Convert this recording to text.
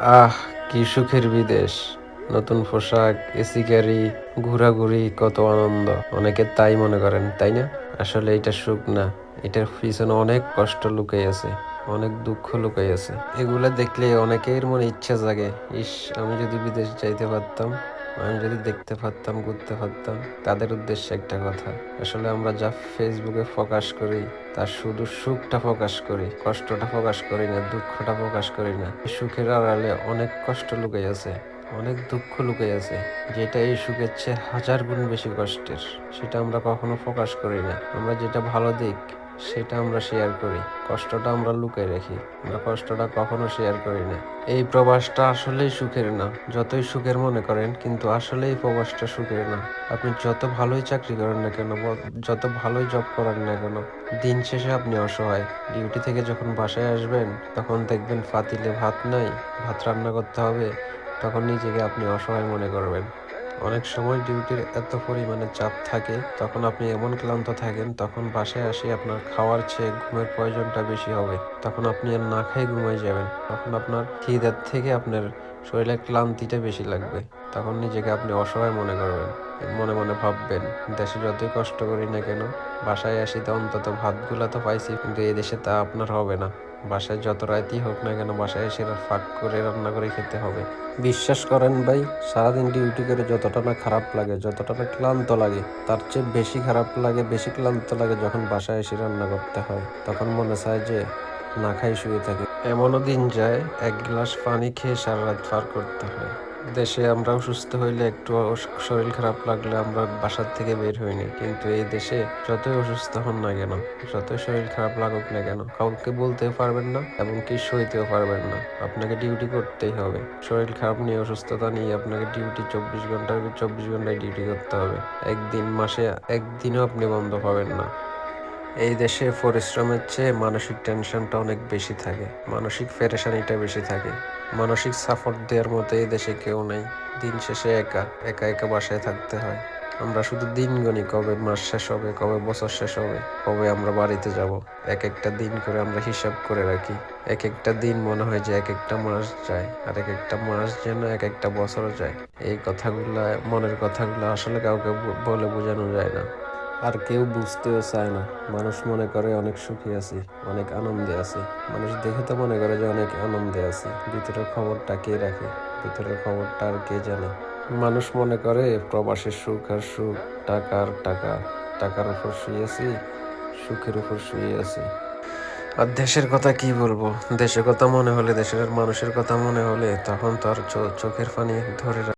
আহ, কি সুখের বিদেশ। নতুন পোশাক, এসি গাড়ি, ঘোরাঘুরি, কত আনন্দ। অনেকে তাই মনে করেন, তাই না? আসলে এটা সুখ না। এটার পিছনে অনেক কষ্ট লুকাই আছে, অনেক দুঃখ লুকাই আছে। এগুলা দেখলে অনেকের মনে ইচ্ছা জাগে, ইস, আমি যদি বিদেশ যাইতে পারতাম আমি যদি দেখতে পারতাম, ঘুরতে পারতাম। তাদের উদ্দেশ্যে একটা কথা। আসলে আমরা যা ফেসবুকে প্রকাশ করি, তার শুধু সুখটা প্রকাশ করি, কষ্টটা প্রকাশ করি না, দুঃখটা প্রকাশ করি না। সুখের আড়ালে অনেক কষ্ট লুকাই আছে, অনেক দুঃখ লুকাই আছে, যেটা এই সুখের চেয়ে হাজার গুণ বেশি কষ্টের। সেটা আমরা কখনো প্রকাশ করি না। আমরা যেটা ভালো দিক সেটা আমরা শেয়ার করি। কষ্টটা আমরা লুকিয়ে রাখি। আমরা কষ্টটা কখনো শেয়ার করি না। এই প্রবাসটা আসলেই সুখের না। যতই সুখের মনে করেন, কিন্তু আসলে এই প্রবাসটা সুখের না। আপনি যত ভালোই চাকরি করেন না কেন যত ভালোই জব করেন না কেন, দিন শেষে আপনি অসহায়। ডিউটি থেকে যখন বাসায় আসবেন, তখন দেখবেন ফাতিলে ভাত নাই, ভাত রান্না করতে হবে, তখন নিজেকে আপনি অসহায় মনে করবেন। অনেক সময় ডিউটির এত পরিমাণে চাপ থাকে, তখন আপনি এমন ক্লান্ত থাকেন, তখন বাসায় আসে আপনার খাওয়ার চেয়ে ঘুমের প্রয়োজনটা বেশি হবে। তখন আপনি আর না খেয়ে ঘুমাই যাবেন। তখন আপনার খিদের থেকে আপনার শরীরে ক্লান্তিটা বেশি লাগবে। তখন নিজেকে আপনি অসহায় মনে করবেন। ভাববেন, দেশে যতই কষ্ট করি না কেন, বাসায় আসি তো অন্তত ভাতগুলা তো পাইছি, কিন্তু এই দেশে তা আপনার হবে না। বাসায় যত রাইতেই হোক না কেন, বাসায় এসে ফাঁক করে রান্না করে খেতে হবে। বিশ্বাস করেন ভাই, সারাদিন ডিউটি করে যতটা না খারাপ লাগে, যতটা না ক্লান্ত লাগে, তার চেয়ে বেশি খারাপ লাগে, বেশি ক্লান্ত লাগে যখন বাসায় এসে রান্না করতে হয়। তখন মনে চায় যে, না খাই শুয়ে থাকি। এমনও দিন যায়, এক গ্লাস পানি খেয়ে সারা রাত পার করতে হয়। দেশে আমরা অসুস্থ হইলে একটু শরীর খারাপ লাগলে আমরা বাসার থেকে বের হইনি। কিন্তু এই দেশে যতই অসুস্থ হন না কেন, যতই শরীর খারাপ লাগুক না কেন, কাউকে বলতেও পারবেন না এবং কি সইতেও পারবেন না। আপনাকে ডিউটি করতেই হবে। শরীর খারাপ নিয়ে, অসুস্থতা নিয়ে আপনাকে ডিউটি চব্বিশ ঘণ্টার, চব্বিশ ঘন্টায় ডিউটি করতে হবে। একদিন মাসে, একদিনও আপনি বন্ধ পাবেন না। এই দেশে পরিশ্রমের চেয়ে মানসিক টেনশনটা অনেক বেশি থাকে। মানসিক ফেরেশানিটা বেশি থাকে। মানসিক সাপোর্ট দেওয়ার মতো এই দেশে কেউ নেই। দিন শেষে একা একা একা বাসায় থাকতে হয়। আমরা শুধু দিন গণি কবে মাস শেষ হবে, কবে বছর শেষ হবে, কবে আমরা বাড়িতে যাব। এক একটা দিন করে আমরা হিসাব করে রাখি। এক একটা দিন মনে হয় যে এক একটা মাস যায়, আর এক একটা মাস যেন এক একটা বছর যায়। এই কথাগুলা, মনের কথাগুলো আসলে কাউকে বলে বোঝানো যায় না। আর কেউ বুঝতেও চায় না। মানুষ মনে করে অনেক সুখী আছি, অনেক আনন্দে আছি। মানুষ দেখে তো মনে করে যে অনেক আনন্দে আছি। ভিতরের খবরটা কে রাখে? ভিতরের খবরটা আর কে জানে? মানুষ মনে করে প্রবাসের সুখ আর সুখ টাকার টাকা। টাকার উপর শুয়ে আছি, সুখের উপর শুয়ে আছি। আর দেশের কথা কি বলব? দেশের কথা মনে হলে, দেশের মানুষের কথা মনে হলে তখন তো আর চোখের পানি ধরে